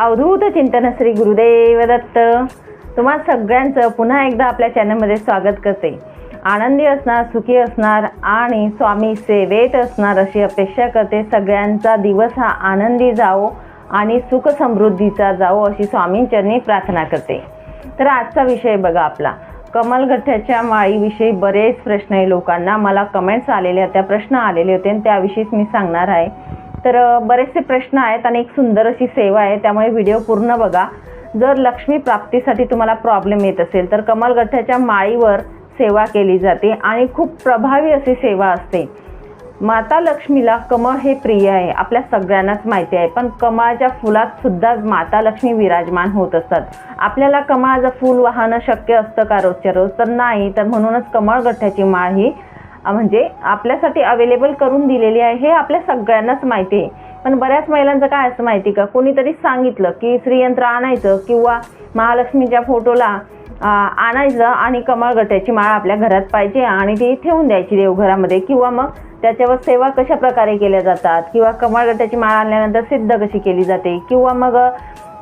अवधूत चिंतन श्री गुरुदेव दत्त तुम्हा सगळ्यांचं पुन्हा एकदा आपल्या चॅनलमध्ये स्वागत करते. आनंदी असणार सुखी असणार आणि स्वामी सेवेत असणार अशी अपेक्षा करते सगळ्यांचा दिवस हा आनंदी जावो आणि सुख समृद्धीचा जावो अशी स्वामींचरणी प्रार्थना करते. तर आजचा विषय बघा आपला. कमलगठ्ठ्याच्या माळीविषयी बरेच प्रश्न आहे लोकांना. मला कमेंट्स आलेले त्या प्रश्न आलेले होते आणि त्याविषयीच मी सांगणार आहे. तर बरेचसे प्रश्न आहेत आणि एक सुंदर अशी सेवा आहे त्यामुळे व्हिडिओ पूर्ण बघा. जर लक्ष्मी प्राप्तीसाठी तुम्हाला प्रॉब्लेम येत असेल तर कमलगठ्ठ्याच्या माळीवर सेवा केली जाते आणि खूप प्रभावी अशी सेवा असते. माता लक्ष्मीला कमळ हे प्रिय आहे आपल्या सगळ्यांनाच माहिती आहे पण कमळाच्या फुलात सुद्धा माता लक्ष्मी विराजमान होत असतात. आपल्याला कमळाचं फूल वाहणं शक्य असतं का रोजच्या रोज? तर नाही तर म्हणूनच कमळ गठ्ठ्याची माळ ही म्हणजे आपल्यासाठी अवेलेबल करून दिलेली आहे हे आपल्या सगळ्यांनाच माहिती आहे. पण बऱ्याच महिलांचं काय असं माहिती का? कोणीतरी सांगितलं की श्रीयंत्र आणायचं किंवा महालक्ष्मीच्या फोटोला आणायचं आणि कमळगट्याची माळ आपल्या घरात पाहिजे आणि ती ठेवून द्यायची देवघरामध्ये किंवा मग त्याच्यावर सेवा कशा प्रकारे केल्या जातात? किंवा कमळगट्याची माळ आणल्यानंतर सिद्ध कशी केली जाते? किंवा मग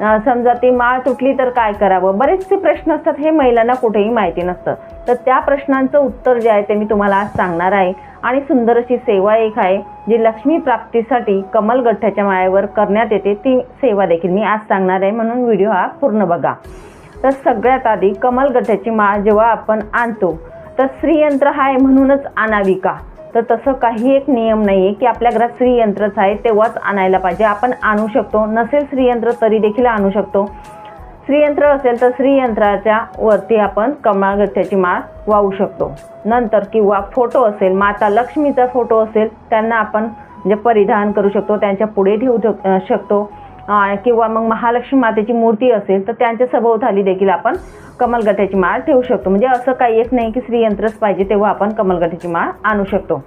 समजा ती माळ तुटली तर काय करावं? बरेचसे प्रश्न असतात हे महिलांना कुठेही माहिती नसतं. तर त्या प्रश्नांचं उत्तर जे आहे ते मी तुम्हाला आज सांगणार आहे. आणि सुंदर अशी सेवा एक आहे जी लक्ष्मी प्राप्तीसाठी कमलगठ्ठ्याच्या माळ्यावर करण्यात येते ती सेवा देखील मी आज सांगणार आहे. म्हणून व्हिडिओ हा पूर्ण बघा. तर सगळ्यात आधी कमलगठ्ठ्याची माळ जेव्हा आपण आणतो तर श्रीयंत्र आहे म्हणूनच आणावी का तर तसं काही एक नियम नाही आहे की आपल्या घरात श्रीयंत्रच आहे तेव्हाच आणायला पाहिजे. आपण आणू शकतो. नसेल श्रीयंत्र तरी देखील आणू शकतो. श्रीयंत्र असेल तर श्रीयंत्राच्या वरती आपण कमळगत्याची माळ वाहू शकतो. नंतर किंवा फोटो असेल माता लक्ष्मीचा फोटो असेल त्यांना आपण म्हणजे परिधान करू शकतो त्यांच्या पुढे ठेवू शक- शकतो. किंवा मग महालक्ष्मी मातेची मूर्ती असेल तर त्यांच्या सभोवताली देखील आपण कमलगठ्याची माळ ठेवू शकतो. म्हणजे असं काही एक नाही की श्रीयंत्रच पाहिजे तेव्हा आपण कमलगठ्याची माळ आणू शकतो.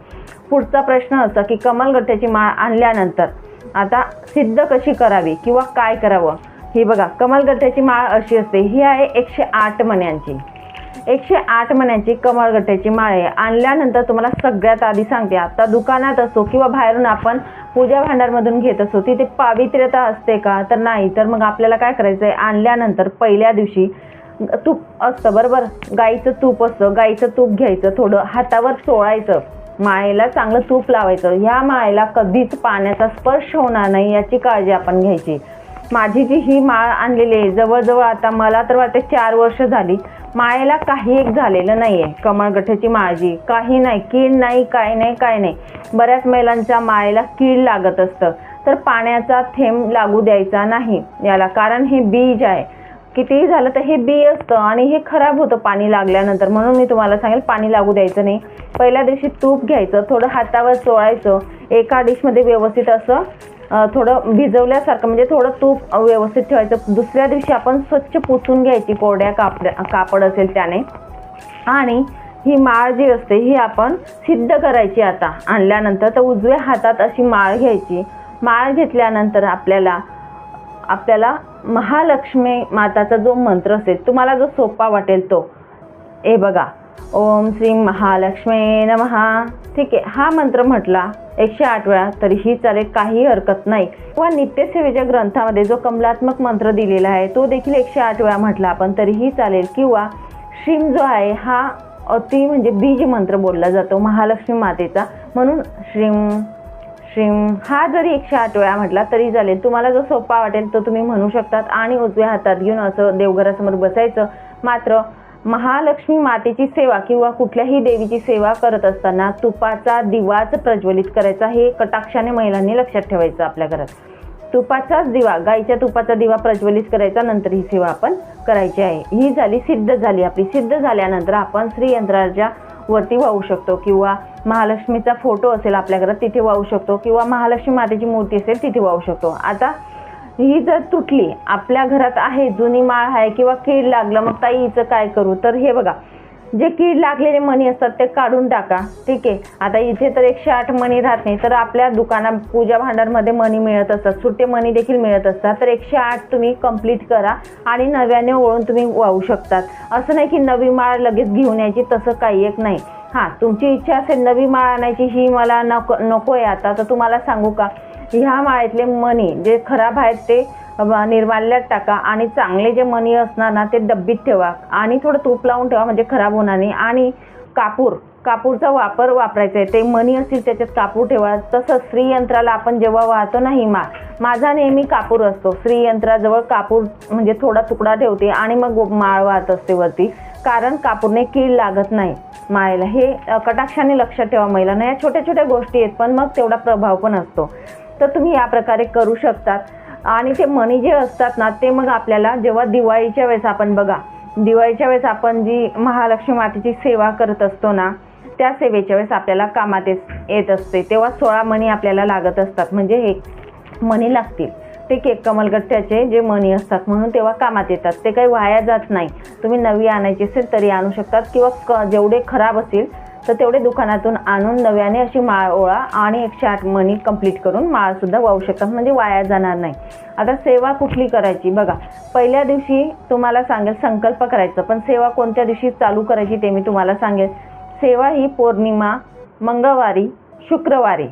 पुढचा प्रश्न असा की कमलगठ्ठ्याची माळ आणल्यानंतर आता सिद्ध कशी करावी किंवा काय करावं? ही बघा कमलगठ्ठ्याची माळ अशी असते ही आहे एकशे आठ मण्यांची. एकशे आठ मण्याची कमळगट्ट्याची माळ आहे. आणल्यानंतर तुम्हाला सगळ्यात आधी सांगते आता दुकानात असो किंवा बाहेरून आपण पूजा भांडारमधून घेत असो तिथे पावित्र्यता असते का? तर नाही. तर मग आपल्याला काय करायचं आहे आणल्यानंतर पहिल्या दिवशी तूप असतं बरोबर? गाईचं तूप असतं. गाईचं तूप घ्यायचं थोडं हातावर चोळायचं माळेला चांगलं तूप लावायचं. ह्या माळेला कधीच पाण्याचा स्पर्श होणार नाही याची काळजी आपण घ्यायची. माझी जी ही माळ आणलेली आहे जवळजवळ आता मला तर वाटते चार वर्ष झाली. माळेला काही एक झालेलं नाही आहे कमळगठ्याची माळजी. काही नाही. कीड नाही काय नाही काय नाही. बऱ्याच महिलांच्या माळेला कीड लागत असतं. तर पाण्याचा थेंब लागू द्यायचा नाही याला. कारण हे बीज आहे. कितीही झालं तर हे बी असतं आणि हे खराब होतं पाणी लागल्यानंतर. म्हणून मी तुम्हाला सांगेल पाणी लागू द्यायचं नाही. पहिल्या दिवशी तूप घ्यायचं थोडं हातावर चोळायचं. एका डिशमध्ये व्यवस्थित असं थोडं भिजवल्यासारखं म्हणजे थोडं तूप व्यवस्थित ठेवायचं. दुसऱ्या दिवशी आपण स्वच्छ पुसून घ्यायची कोरड्या कापड्या कापड असेल त्याने. आणि ही माळ जी असते ही आपण सिद्ध करायची आता. आणल्यानंतर तर उजव्या हातात अशी माळ घ्यायची. माळ घेतल्यानंतर आपल्याला आपल्याला महालक्ष्मी माताचा जो मंत्र असेल तुम्हाला जो सोपा वाटेल तो. ए बघा. ओम श्री महालक्ष्मी नमहा ठीक आहे हा मंत्र म्हटला एकशे आठ वेळा तरीही चालेल काही हरकत नाही. किंवा नित्यसेवेच्या ग्रंथामध्ये जो कमलात्मक मंत्र दिलेला आहे तो देखील एकशे आठ वेळा म्हटला आपण तरीही चालेल. किंवा श्रीम जो आहे हा अति म्हणजे बीज मंत्र बोलला जातो महालक्ष्मी मातेचा. म्हणून श्रीम श्रीम हा जरी एकशे आठ वेळा म्हटला तरी चालेल. तुम्हाला जो सोपा वाटेल तो तुम्ही म्हणू शकतात. आणि उजव्या हातात घेऊन असं देवघरासमोर बसायचं. मात्र महालक्ष्मी मातेची सेवा किंवा कुठल्याही देवीची सेवा करत असताना तुपाचा दिवाच प्रज्वलित करायचा हे कटाक्षाने महिलांनी लक्षात ठेवायचं आपल्या घरात. तुपाचाच दिवा गाईच्या तुपाचा दिवा प्रज्वलित करायचा नंतर ही सेवा आपण करायची आहे. ही झाली सिद्ध झाली. आपली सिद्ध झाल्यानंतर आपण श्रीयंत्राच्या वरती वाहू शकतो किंवा महालक्ष्मीचा फोटो असेल आपल्या घरात तिथे वाहू शकतो किंवा महालक्ष्मी मातेची मूर्ती असेल तिथे वाहू शकतो. आता ही जर तुटली आपल्या घरात आहे जुनी माळ आहे किंवा कीड लागलं मग ताई हिचं काय करू? तर हे बघा जे कीड लागलेले मणी असतात ते काढून टाका. ठीक आहे? आता इथे तर एकशे आठ मणी राहत नाही तर आपल्या दुकानात पूजा भांडारमध्ये मणी मिळत असतात. सुट्टे मणी देखील मिळत असतात. तर एकशे आठ तुम्ही कंप्लीट करा आणि नव्याने ओळून तुम्ही वाहू शकतात. असं नाही की नवी माळ लगेच घेऊन यायची तसं काही एक नाही. हां तुमची इच्छा असेल नवी माळ आणायची ही मला नको नको आहे आता. तर तुम्हाला सांगू का? ह्या माळ्यातले मणी जे खराब आहेत ते निर्माल्यात टाका आणि चांगले जे मणी असणार ना ते डब्बीत ठेवा आणि थोडं तूप लावून ठेवा म्हणजे खराब होणार नाही. आणि कापूर कापूरचा वापर वापरायचा आहे. ते मणी असतील त्याच्यात कापूर ठेवा. तसं स्त्रीयंत्राला आपण जेव्हा वाहतो ना ही माळ माझा नेहमी कापूर असतो. स्त्रीयंत्राजवळ कापूर म्हणजे थोडा तुकडा ठेवते आणि मग माळ वाहत असते वरती. कारण कापूरने कीड लागत नाही माळेला. हे कटाक्षाने लक्षात ठेवा महिलांना. या छोट्या छोट्या गोष्टी आहेत पण मग तेवढा प्रभाव पण असतो. तर तुम्ही या प्रकारे करू शकतात. आणि ते मणी जे असतात ना ते मग आपल्याला जेव्हा दिवाळीच्या वेळेस आपण बघा दिवाळीच्या वेळेस आपण जी महालक्ष्मी मातेची सेवा करत असतो ना त्या सेवेच्या वेळेस आपल्याला कामात येत येत असते. तेव्हा सोळा मणी आपल्याला लागत असतात. म्हणजे हे मणी लागतील. ते केक कमलगट्ट्याचे जे मणी असतात म्हणून तेव्हा कामात येतात. ते काही वाया जात नाही. तुम्ही नवी आणायची असेल तरी आणू शकतात. किंवा क जेवढे खराब असेल तर तेवढे दुकानातून आणून नव्याने अशी माळ ओळा आणि एकशे आठ मणी कंप्लीट करून माळसुद्धा वाहू शकतात. म्हणजे वाया जाणार नाही. आता सेवा कुठली करायची? बघा पहिल्या दिवशी तुम्हाला सांगेल संकल्प करायचं पण सेवा कोणत्या दिवशी चालू करायची ते मी तुम्हाला सांगेल. सेवा ही पौर्णिमा मंगळवारी शुक्रवारी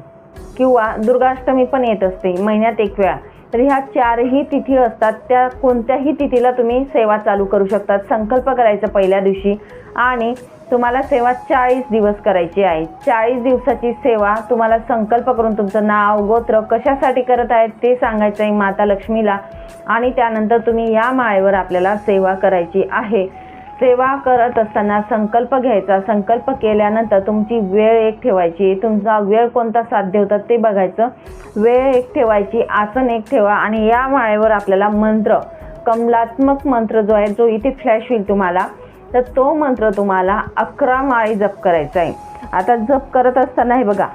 किंवा दुर्गाष्टमी पण येत असते महिन्यात एक वेळा. तर ह्या चारही तिथी असतात त्या कोणत्याही तिथीला तुम्ही सेवा चालू करू शकतात. संकल्प करायचा पहिल्या दिवशी आणि तुम्हाला सेवा चाळीस दिवस करायची आहे. चाळीस दिवसाची सेवा तुम्हाला संकल्प करून तुमचं नाव गोत्र कशासाठी करत आहेत ते सांगायचं आहे माता लक्ष्मीला आणि त्यानंतर तुम्ही या माळेवर आपल्याला सेवा करायची आहे. सेवा करत असताना संकल्प घ्यायचा संकल्प केल्यानंतर तुमची वेळ एक ठेवायची. तुमचा वेळ कोणता साध्य होता ते बघायचं. वेळ एक ठेवायची आसन एक ठेवा आणि या माळेवर आपल्याला मंत्र कमलात्मक मंत्र जो आहे जो इथे फ्लॅश होईल तुम्हाला तर तो मंत्र तुम्हाला अकरा माळी जप करायचा आहे. आता जप करत असताना हे बघा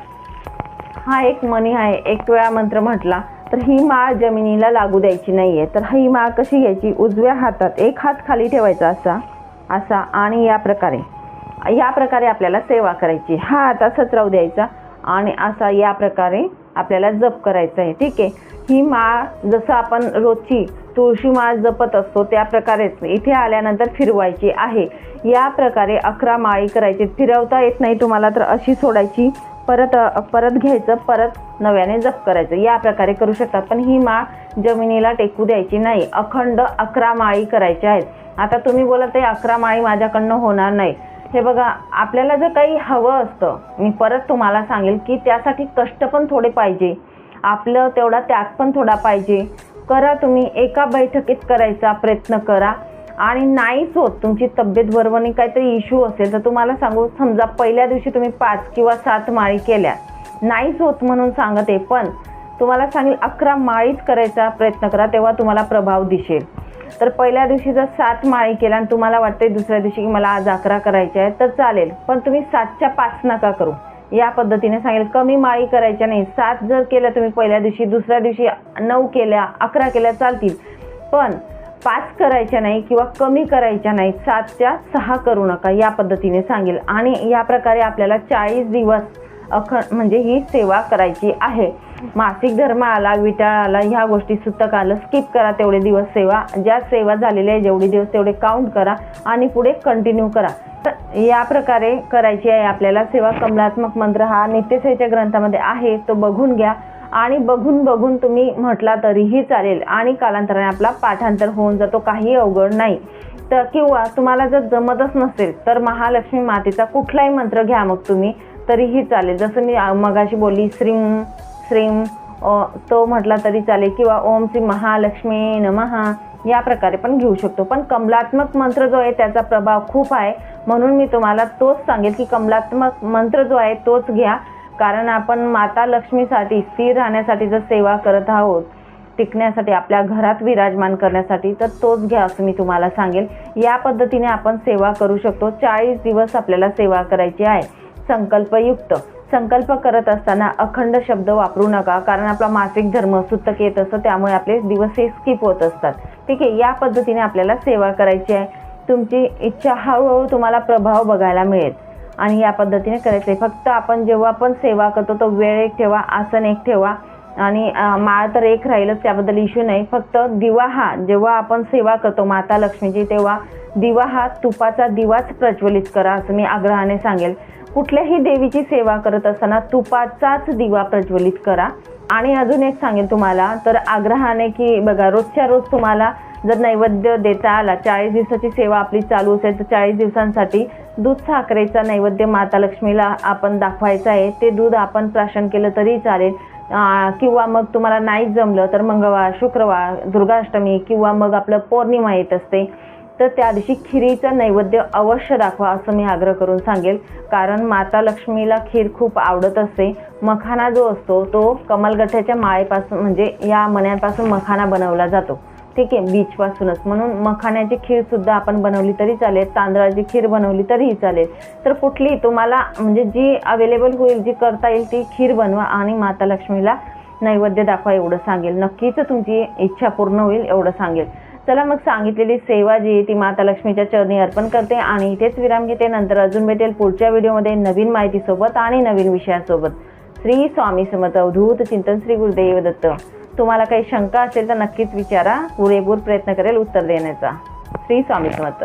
हा एक मणी आहे एक वेळा मंत्र म्हटला तर ही माळ जमिनीला लागू द्यायची नाही आहे तर ही माळ कशी घ्यायची? उजव्या हातात एक हात खाली ठेवायचा असा. असा आणि या प्रकारे. या प्रकारे आपल्याला सेवा करायची. हा आता सतराव द्यायचा आणि असा या प्रकारे आपल्याला जप करायचा आहे. ठीक आहे? ही माळ जसं आपण रोजची तुळशी माळ जपत असतो त्या प्रकारेच इथे आल्यानंतर फिरवायची आहे. या प्रकारे अकरा माळी करायची. फिरवता येत नाही तुम्हाला तर अशी सोडायची परत परत घ्यायचं परत नव्याने जप करायचं. या प्रकारे करू शकतात. पण ही माळ जमिनीला टेकू द्यायची नाही. अखंड अकरा माळी करायच्या आहेत. आता तुम्ही बोलत आहे अकरा माळी माझ्याकडनं होणार नाही. हे बघा आपल्याला जर काही हवं असतं मी परत तुम्हाला सांगेल की त्यासाठी कष्ट पण थोडे पाहिजे. आपलं तेवढा त्याग पण थोडा पाहिजे. करा तुम्ही. एका बैठकीत करायचा प्रयत्न करा. आणि नाहीच होत. तुमची तब्येत बरोबर नाही काहीतरी इश्यू असेल तर तुम्हाला सांगू. समजा पहिल्या दिवशी तुम्ही पाच किंवा सात माळी केल्या. नाहीच होत म्हणून सांगत आहे पण तुम्हाला सांगेल अकरा माळीच करायचा प्रयत्न करा तेव्हा तुम्हाला प्रभाव दिसेल. तर पहिल्या दिवशी जर सात माळी केल्या आणि तुम्हाला वाटते दुसऱ्या दिवशी की मला आज अकरा करायच्या आहेत तर चालेल. पण तुम्ही सातच्या पाच नका करू. या पद्धतीने सांगेल कमी माळी करायच्या नाही. सात जर केल्या तुम्ही पहिल्या दिवशी दुसऱ्या दिवशी नऊ केल्या अकरा केल्या चालतील. पण पाच करायच्या नाही किंवा कमी करायच्या नाही सातच्या सहा करू नका या पद्धतीने सांगेल. आणि या प्रकारे आपल्याला चाळीस दिवस अख म्हणजे ही सेवा करायची आहे. मासिक धर्म आला विटाळ आला ह्या गोष्टी सुतक आलं स्किप करा तेवढे दिवस सेवा. ज्या सेवा झालेल्या आहे जेवढे दिवस तेवढे काउंट करा आणि पुढे कंटिन्यू करा. तर या प्रकारे करायची आहे आपल्याला सेवा. कमलात्मक मंत्र हा नित्यसेवेच्या ग्रंथामध्ये आहे तो बघून घ्या. आणि बघून बघून तुम्ही म्हटला तरीही चालेल. आणि कालांतराने आपला पाठांतर होऊन जातो काही अवघड नाही. तर किंवा तुम्हाला जर जमतच नसेल तर महालक्ष्मी मातेचा कुठलाही मंत्र घ्या मग तुम्ही तरीही चालेल. जसं मी मगाशी बोलली श्रीम श्रीम तो म्हटला तरी चालेल किंवा ओम श्री महालक्ष्मी नमहा या प्रकारे पण घेऊ शकतो. पण कमलात्मक मंत्र जो आहे त्याचा प्रभाव खूप आहे. म्हणून मी तुम्हाला तोच सांगेल की कमलात्मक मंत्र जो आहे तोच घ्या. कारण आपण माता लक्ष्मीसाठी स्थिर राहण्यासाठी जर सेवा करत आहोत टिकण्यासाठी आपल्या घरात विराजमान करण्यासाठी तर तोच घ्या असं मी तुम्हाला सांगेल. या पद्धतीने आपण सेवा करू शकतो. चाळीस दिवस आपल्याला सेवा करायची आहे. संकल्पयुक्त. संकल्प करत असताना अखंड शब्द वापरू नका कारण आपला मासिक धर्म सुतक येत असतं त्यामुळे आपले दिवस हे स्किप होत असतात. ठीक आहे या पद्धतीने आपल्याला सेवा करायची आहे. तुमची इच्छा हळूहळू तुम्हाला प्रभाव बघायला मिळेल. आणि या पद्धतीने करायचं आहे. फक्त आपण जेव्हा पण सेवा करतो तो वेळ एक ठेवा आसन एक ठेवा. आणि माळ तर एक राहीलच त्याबद्दल इश्यू नाही. फक्त दिवा हा जेव्हा आपण सेवा करतो माता लक्ष्मीची तेव्हा दिवा हा तुपाचा दिवाच प्रज्वलित करा असं मी आग्रहाने सांगेल. कुठल्याही देवीची सेवा करत असताना तुपाचाच दिवा प्रज्वलित करा. आणि अजून एक सांगेल तुम्हाला तर आग्रहाने की बघा रोजच्या रोज तुम्हाला जर नैवेद्य देता आला चाळीस दिवसाची सेवा आपली चालू असेल तर चाळीस दिवसांसाठी दूध साखरेचा नैवेद्य माता लक्ष्मीला आपण दाखवायचं आहे. ते दूध आपण प्राशन केलं तरी चालेल. किंवा मग तुम्हाला नाही जमलं तर मंगळवार शुक्रवार दुर्गाष्टमी किंवा मग आपलं पौर्णिमा येत असते. तर त्या दिवशी खिरीचा नैवेद्य अवश्य दाखवा असं मी आग्रह करून सांगेल. कारण माता लक्ष्मीला खीर खूप आवडत असते. मखाना जो असतो तो कमलगठ्याच्या माळेपासून म्हणजे या मण्यांपासून मखाना बनवला जातो. ठीक आहे बीजपासूनच म्हणून मखाण्याची खीरसुद्धा आपण बनवली तरी चालेल तांदळाची खीर बनवली तरीही चालेल. तर कुठली तुम्हाला म्हणजे जी अवेलेबल होईल जी करता येईल ती खीर बनवा आणि माता लक्ष्मीला नैवेद्य दाखवा एवढं सांगेल. नक्कीच तुमची इच्छा पूर्ण होईल एवढं सांगेल. चला मग सांगितलेली सेवा जी ती माता लक्ष्मीच्या चरणी अर्पण करते आणि इथेच विराम घेते. नंतर अजून भेटेल पुढच्या व्हिडिओमध्ये नवीन माहितीसोबत आणि नवीन विषयासोबत. श्री स्वामी समर्थ अवधूत चिंतन श्री गुरुदेव दत्त. तुम्हाला काही शंका असेल तर नक्कीच विचारा. पुरेपूर प्रयत्न करेल उत्तर देण्याचा. श्री स्वामी समर्थ.